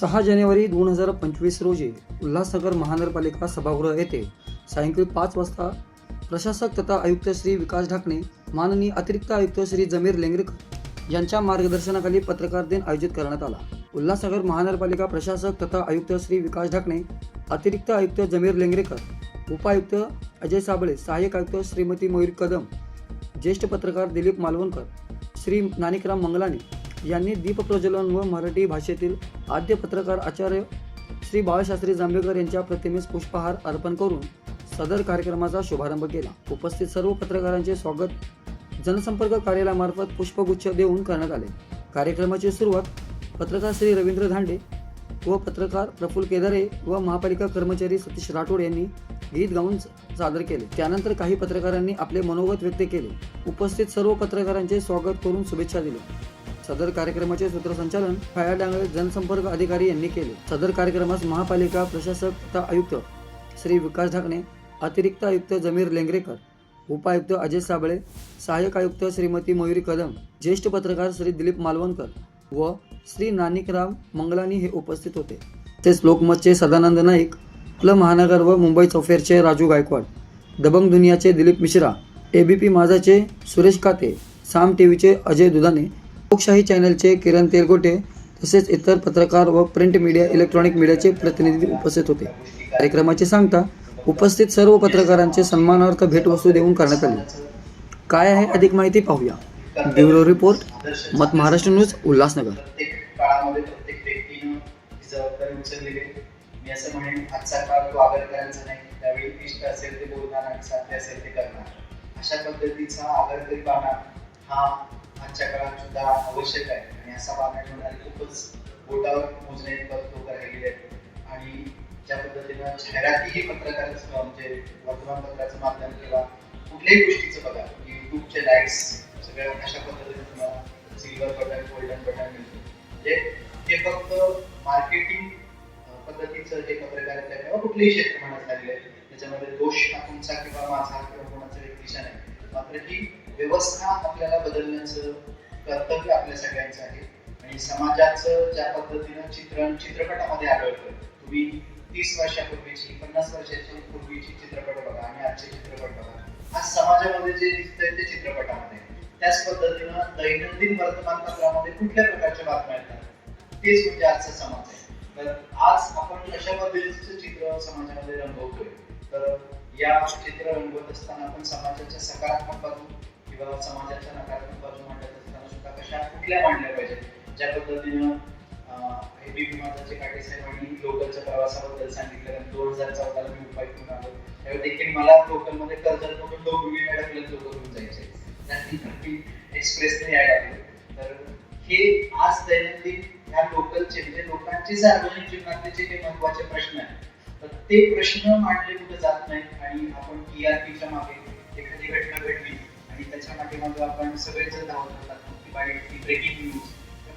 सहा जानेवारी दोन हजार पंचवीस रोजी उल्हासनगर महानगरपालिका सभागृह येथे सायंकाळी पाच वाजता प्रशासक तथा आयुक्त श्री विकास ढाकणे माननीय अतिरिक्त आयुक्त श्री जमीर लेंगरेकर यांच्या मार्गदर्शनाखाली पत्रकार दिन आयोजित करण्यात आला. उल्हासनगर महानगरपालिका प्रशासक तथा आयुक्त श्री विकास ढाकणे अतिरिक्त आयुक्त जमीर लेंगरेकर उपायुक्त अजय साबळे सहाय्यक आयुक्त श्रीमती मयूर कदम ज्येष्ठ पत्रकार दिलीप मालवणकर श्री नानिकराम मंगलाने यांनी दीपप्रज्वलन व मराठी भाषेतील आद्य पत्रकार आचार्य श्री बाळशास्त्री जांभेकर यांच्या प्रतिमेस पुष्पहार अर्पण करून सदर कार्यक्रमाचा शुभारंभ केला. उपस्थित सर्व पत्रकारांचे स्वागत जनसंपर्क कार्यालयामार्फत पुष्पगुच्छ देऊन करण्यात आले. कार्यक्रमाची सुरुवात पत्रकार श्री रवींद्र धांडे व पत्रकार प्रफुल्ल केदारे व महापालिका कर्मचारी सतीश राठोड यांनी गीत गाऊन सादर केले. त्यानंतर काही पत्रकारांनी आपले मनोगत व्यक्त केले. उपस्थित सर्व पत्रकारांचे स्वागत करून शुभेच्छा दिल्या. सदर कार्यक्रमाचे सूत्रसंचालन फायर डांगळे जनसंपर्क अधिकारी यांनी केले. सदर कार्यक्रमास महापालिका प्रशासक तथा आयुक्त श्री विकास ढाकणे अतिरिक्त आयुक्त जमीर लेंगरेकर उपायुक्त अजय साबळे सहाय्यक आयुक्त श्रीमती मयुरी कदम ज्येष्ठ पत्रकार श्री दिलीप मालवणकर व श्री नानिकराम मंगलानी हे उपस्थित होते. तसेच लोकमतचे सदानंद नाईक प्ल महानगर व मुंबई चौफेरचे राजू गायकवाड दबंग दुनियाचे दिलीप मिश्रा एबीपी माझाचे सुरेश काते साम टीव्हीचे अजय दुधाने लोकशाही चॅनलचे किरण तेलगोटे तसेच इतर पत्रकार व प्रिंट मीडिया इलेक्ट्रॉनिक मीडियाचे प्रतिनिधी उपस्थित होते. कार्यक्रमाची सांगता उपस्थित सर्व पत्रकारांचे सन्मानार्थ भेटवस्तू देऊन करण्यात आली. काय आहे अधिक माहिती पाहूया. ब्युरो रिपोर्ट मत महाराष्ट्र न्यूज उल्हासनगर. काळामध्ये प्रत्येक व्यक्तीनं जबाबदारी उचललेली आहे मी असं म्हणेन आजचा काळ तो आगरकरांचा नाही त्यावेळी इष्ट असेल ते बोलणार आणि साध्य असेल ते करणार अशा पद्धतीचा हा आजच्या काळात सुद्धा आवश्यक आहे. आणि असा पाहण्यात होणारे खूपच बोटावर मोजणे लोक राहिलेले आहेत आणि ज्या पद्धतीनं जाहिरातीही पत्रकाराचं म्हणजे वर्तमानपत्राचं माध्यम किंवा कुठल्याही गोष्टीचं बघा म्हणजे युट्यूबचे लाईक्स सगळ्या अशा पद्धतीने तुम्हाला सिल्वर बटन गोल्डन बटन मिळतं. म्हणजे ते फक्त मार्केटिंग पद्धतीचं जे पत्रकारिता आहे किंवा कुठलेही क्षेत्र म्हणत झालेलं आहे. त्याच्यामध्ये दोष हा तुमचा किंवा माझा किंवा कोणाचा व्यक्तीचा नाही. मात्र ही व्यवस्था आपल्याला बदलण्याचं कर्तव्य आपल्या सगळ्यांचं आहे. आणि समाजाचं ज्या पद्धतीनं चित्रण चित्रपटामध्ये आढळतं तुम्ही तीस वर्षापूर्वीची पन्नास वर्षाची पूर्वीची चित्रपट बघा आणि आजचे चित्रपट बघा. आज समाजामध्ये जे दिसतंय ते चित्रपटामध्ये. त्याच पद्धतीनं दैनंदिन वर्तमानपत्रामध्ये कुठल्या प्रकारच्या बातम्या येतात? तेच म्हणजे आजचा समाज आहे. तर आज आपण कशा पद्धतीचं चित्र समाजामध्ये रंगवतोय. तर या चित्र रंगवत असताना आपण समाजाच्या सकारात्मक बाजू किंवा समाजाच्या नकारात्मक बाजू मांडत असताना सुद्धा कशा कुठल्या मांडल्या पाहिजेत? ज्या पद्धतीनं एबीपी विमानाचे काटे साहेबांनी लोकलच्या प्रवासाबद्दल सांगितलं कारण दोन हजार चौदाला मी उपाय उपायुक्त आलो. त्यावेळी देखील मला लोकलमध्ये कर्जत मधून डोंबिवली ढकलत लोक घेऊन जायचे. त्यानंतर एक्सप्रेसने यायला लागले तर हे आज दैनंदिन ह्या लोकलचे म्हणजे लोकांचे सार्वजनिक जीवनातले जे काही महत्त्वाचे प्रश्न आहेत तर ते प्रश्न मांडले कुठे जात नाहीत आणि आपण टी आर पीच्या मागे एखादी घटना घडली त्याच्यामागे आपण सगळेच धावत राहतात. ती बाईट ब्रेकिंग न्यूज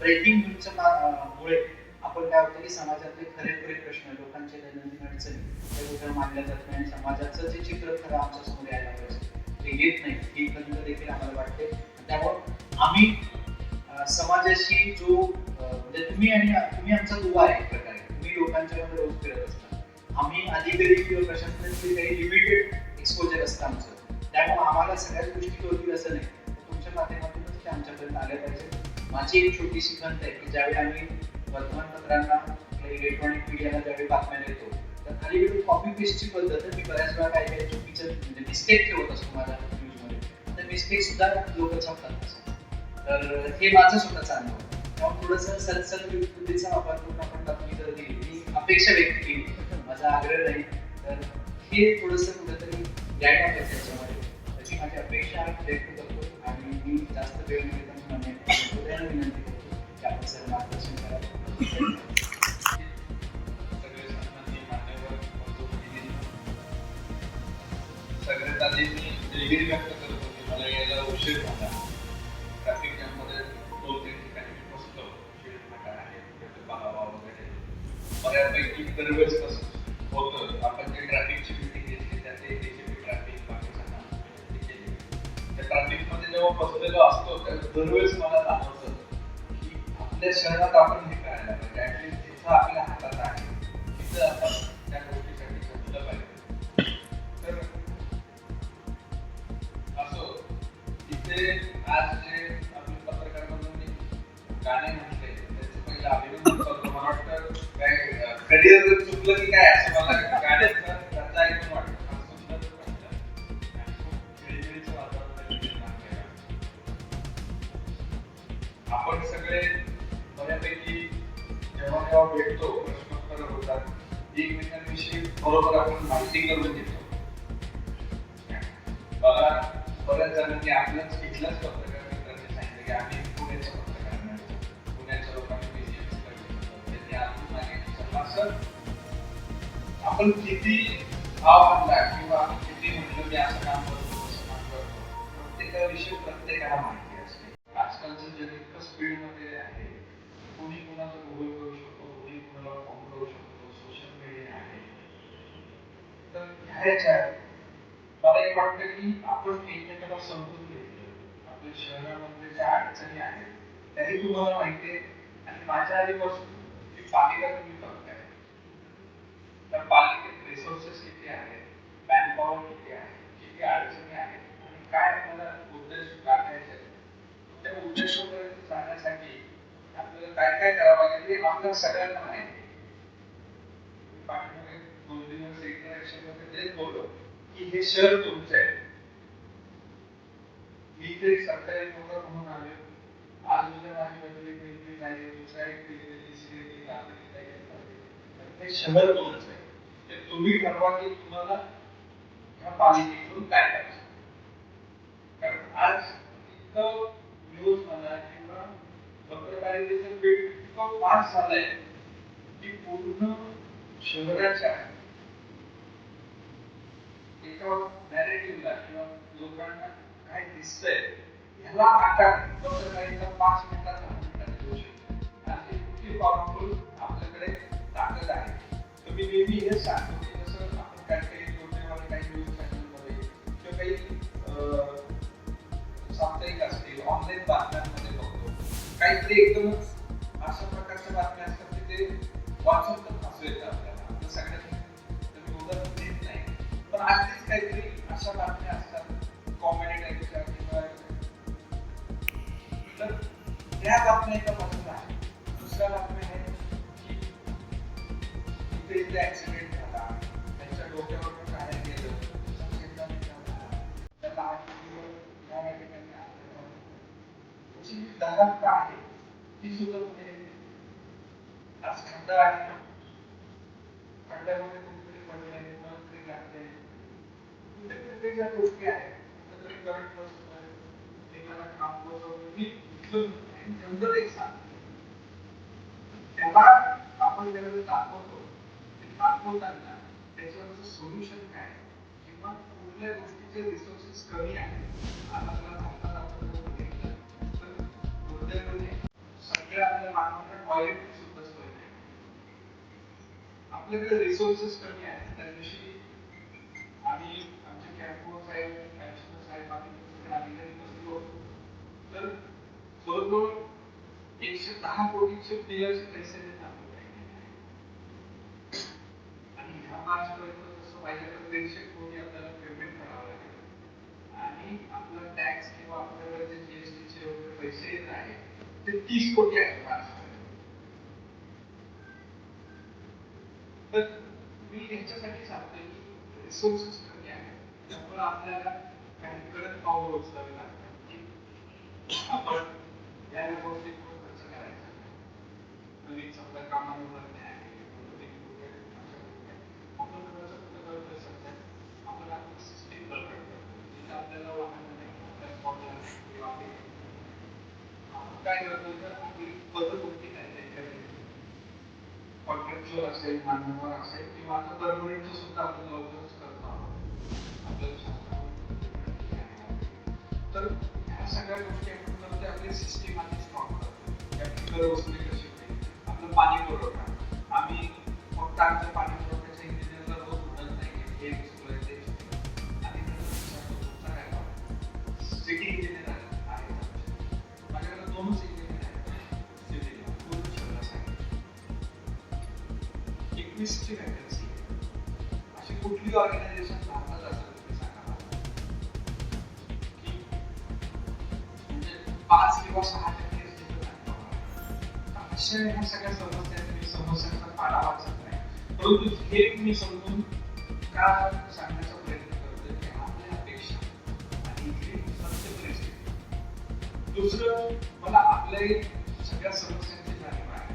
ब्रेकिंग न्यूजच्या मुळे आपण काय होतं की समाजातले खरेखुरे प्रश्न लोकांचे दैनंदिन अडचणी त्या कुठे मांडल्या जात नाही आणि समाजाचं जे चित्र खरं आमच्यासमोर यायला पाहिजे ते येत नाही. ही खंत देखील आम्हाला वाटते. त्यामुळं आम्ही समाजाशी जो म्हणजे तुम्ही आणि तुम्ही आमचा दुवा आहे एक प्रकारे. तुम्ही लोकांच्या मध्ये रोज फिरत असता. आम्ही अधिकारी किंवा प्रशासनाचे काही लिमिटेड एक्सपोजर असतं आमचं. त्यामुळे आम्हाला सगळ्याच गोष्टी कळतील असं नाही. तुमच्या माध्यमातूनच ते आमच्यापर्यंत आल्या पाहिजे. माझी एक छोटीशी खंत आहे की ज्यावेळी आम्ही वर्तमानपत्रांना इलेक्ट्रॉनिक मीडियाला ज्यावेळी बातम्या देतो तर खाली वेळी कॉपी पेस्टची पद्धत आहे. मी बऱ्याच वेळा काही काही चुकीचं म्हणजे मिस्टेक ठेवत असतो माझ्या न्यूजमध्ये तर मिस्टेक सुद्धा लोक छापतात. तर हे माझं स्वतःचा अनुभव त्यामुळे थोडंसं सलसल वापर करून आपण बातमी जर दिली. मी अपेक्षा व्यक्त केली माझा आग्रह नाही. तर हे थोडंसं कुठेतरी द्यायला पाहिजे त्याच्यामध्ये. माझी अपेक्षा व्यक्त करतो आणि मी जास्त वेळ मिळत विनंती करतो की आपण सर मार्गदर्शन करावं सगळे मान्यवर सगळ्यात आधी मी दिलगिरी व्यक्त करतो की मला यायला उशीर झाला. ट्रॅफिक जॅममध्ये दोन तीन ठिकाणी मी उशीर फाटा आहे. तिथे पाहावा वगैरे. बऱ्यापैकी दरवेळेस कसं होतं. आपण जे ट्रॅफिकची जेव्हा बसलेलो असतो त्या दरवेळेस मला जाणवतं की आपल्या शहरात आपण हे करायला पाहिजे. ऍटलीस्ट तिथं आपल्या हातात आहे. तिथं आपण त्या गोष्टीसाठी झटलं पाहिजे. तर असो तिथे आज जे आपले पत्रकार बंधूंनी गाणे म्हटले त्याचं पहिलं अभिनंदन करतो. मला वाटतं काय करिअर चुकलं की काय असं मला गाण्याचं आपण सगळे बऱ्यापैकी जेव्हा जेव्हा भेटतो प्रश्नोत्तर होतात. एकमेकांविषयी बरोबर आपण माहिती करून घेतो मला बऱ्याच जणांनी आपल्याच इथल्याच पत्रकार मित्रांनी सांगितलं की आम्ही पुण्याचं पत्रकार नाही. पुण्याच्या लोकांनी त्यांनी आम्ही मागितलं असं आपण किती भाव म्हणला किंवा किती म्हटलं मी असं काम करतो तसं काम करतो प्रत्येकाविषयी प्रत्येकाला माहिती असते आजकालचं जग इतकं स्पीडमध्ये आहे कोणी कोणाचं गुगल करू शकतो कोणी कोणाला फॉर्म करू शकतो सोशल मीडिया आहे तर मला एक वाटतं की आपण एकमेकाला समजून घेतलं. आपल्या शहरामध्ये ज्या अडचणी आहेत त्याही तुम्हाला माहिती आहे आणि माझ्या आधीपासून ही पालिका तुम्ही बघताय. त्या पालिकेत रिसोर्सेस किती आहेत? मॅनपॉवर किती आहे? किती अडचणी आहेत? आणि काय आपल्याला उद्देश गाठायचे आहेत. त्या उद्देशापर्यंत जाण्यासाठी आपल्याला काय काय करावं लागेल हे आपल्या सगळ्यांना माहिती आहे. पाठीमागे दोन दिवस इंटरॅक्शनमध्ये तेच बोललो की हे शहर तुमचं आहे. मी इथे एक सरकारी नोकर म्हणून आलो. आज उद्या माझी बदली केली नाही दुसऱ्या एक केली तिसरी शहर तुमचं आहे. तर तुम्ही ठरवा की तुम्हाला ह्या पालिकेतून काय करायचं. कारण आज इतकं न्यूज म्हणा किंवा पत्रकारितेचं फील्ड इतकं फास्ट झालंय की पूर्ण शहराच्या एका नॅरेटिव्हला किंवा लोकांना काय दिसतंय ह्याला आकार पत्रकारिता पाच मिनिटात दहा मिनिटात देऊ शकतो. आणि इतकी पॉवरफुल आपल्याकडे ताकद आहे. तर मी नेहमी हे सांगतो की जसं आपण काही काही जोडण्यामध्ये काही न्यूज चॅनलमध्ये किंवा काही साप्ताहिक असतील ऑनलाईन बातम्यांमध्ये बघतो. काहीतरी एकदमच अशा प्रकारच्या बातम्या असतात की ते वाचून पण आजच काहीतरी अशा बातम्या असतात. कॉमेडी टाईपच्या किंवा तर त्या बातम्या एका बाजूला आहे दुसऱ्या बातम्या आहे की इथे इथे ऍक्सिडेंट झाला. त्यांच्या डोक्यावरून काय गेलं. धारणा आहे ती सुद्धा पुढे आज खंड आहे खंडामध्ये कुठेतरी पडलंय कुठेतरी लागलंय कुठेतरी ज्या गोष्टी आहेत कुठेतरी करंट बसतोय एखादा काम बसवलं मी इथलं जनरल एक सांगतो. त्याला आपण दाखवतो ते दाखवताना त्याच्यावरचं सोल्युशन काय किंवा कुठल्या गोष्टीचे रिसोर्सेस कमी आहेत? आता त्याला भारतात आपण तर सगळ्या आपल्या मानवांना टॉयलेट सुद्धा सोय नाही. आपल्याकडे रिसोर्सेस कमी आहेत. त्याविषयी आणि कॅम्पो साहेब कॅम्पो साहेब अधिकारी बसलो तर जवळजवळ एकशे दहा कोटीचे प्लेयर्स पैसे देत आणि ह्या जसं पाहिजे तर दीडशे कोटी आपल्याला पेमेंट करावं लागेल आणि आपला टॅक्स किंवा आपल्याकडे जे जीएसटीचे वगैरे पैसे येत आहे ते तीस कोटी आहेत मार्चपर्यंत तर मी ह्याच्यासाठी सांगतोय की रिसोर्सेस कमी आपल्याला काही कडक पावलं उचलावी लागतात. की आपण या खर्च करायचा. नवीन समजा कामावर भरणे आपण आपण सिस्टीम जिथे आपल्याला किंवा काय करतो तर आपली पद्धत होती काय कॉन्ट्रॅक्च्युअल असेल मान्यवर असेल किंवा आता परमनंटचं सुद्धा आपण लवकरच करतो आहोत आपल्याला शासनाकडून विनंती आहे. तर ह्या सगळ्या गोष्टी आपण आपली सिस्टीम आधी स्ट्रॉंग करतो कशी आपलं पाणी पुरवठा आम्ही फक्त आमच्या पाणी पुरवठ्याच्या इंजिनियरला रोज म्हणत नाही की हे ते तुमचा काय सिटी इंजिनियर आहेत माझ्याकडे दोनच इंजिनियर आहेत सिटीला पूर्ण शहरासाठी व्हॅकन्सी अशी कुठली ऑर्गनायझेशन पाच किंवा सहा टक्के तिथं अशा ह्या सगळ्या समस्या मी समस्यांचा पाडा वाचत नाही परंतु हे मी समजून का सांगण्याचा प्रयत्न करतो की आपल्या अपेक्षा आणि सत्य परिस्थिती दुसरं मला आपल्या सगळ्या समस्यांची जाणीव आहे.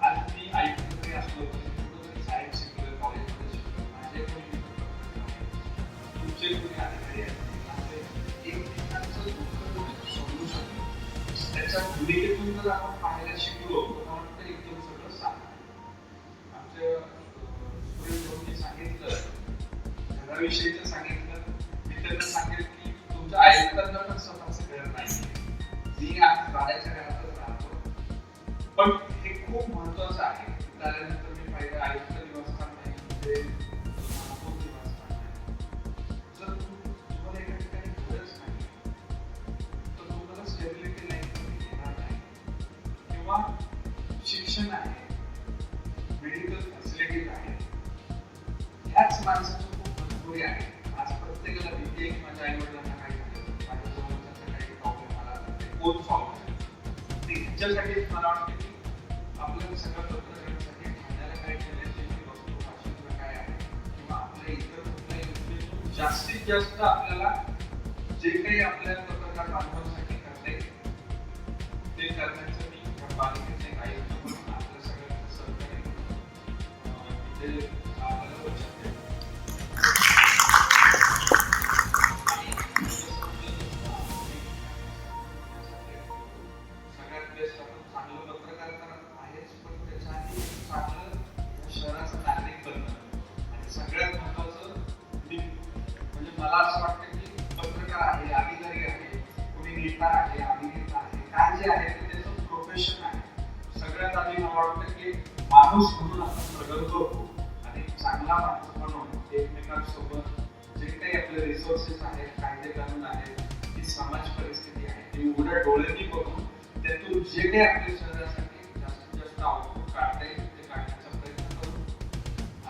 आज मी आयुक्त असलो त्याच्या भूमिकेतून जर आपण पाहायला शिकलो तर मला वाटतं एकदम सगळं साधं आमच्या सुरेश सांगितलं घराविषयीचं सांगितलं मी त्यांना सांगेल की तुमच्या आयुक्तांना पण स्वतःचं घर नाही मी आज भाड्याच्या घरातच राहतो. पण हे खूप महत्वाचं आहे. त्यानंतर मी पाहिलं आयुक्त आला तर ते कोण मला वाटतं की आपल्याला सगळं पत्रकारांसाठी ठाण्याला काय केल्याची वस्तू भाषेतलं काय आहे किंवा आपल्या इतर कुठल्याही गोष्टी जास्तीत जास्त आपल्याला जे काही आपल्या पत्रकार बांधवांसाठी करता येईल ते करण्याचं मी पालिकेचे एक आयुक्त म्हणून आपल्या सगळ्यांचं सहकार्य वाटतं की माणूस म्हणून आपण प्रगल्भ होतो आणि चांगला माणूस म्हणून एकमेकांसोबत जे काही आपले रिसोर्सेस आहेत कायदे कानून आहेत ही समाज परिस्थिती आहे ती उघड्या डोळ्यांनी बघून त्यातून जे काही आपल्या शरीरासाठी जास्तीत जास्त आउटपुट काढता येईल ते काढण्याचा प्रयत्न करू.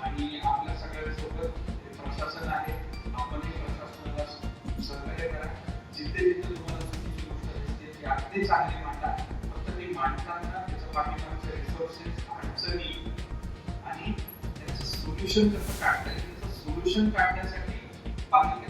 आणि आपल्या सगळ्यांसोबत हे प्रशासन आहे आपणही प्रशासनाला सहकार्य करा. जिथे जिथे तुम्हाला चुकीची गोष्ट दिसते ती अगदी चांगली मांडा. फक्त ती मांडताना त्याचं पाठिंबा रिसोर्सेस अडचणी आणि त्याचं सोल्युशन कसं काढता येईल सोल्युशन काढण्यासाठी पाणी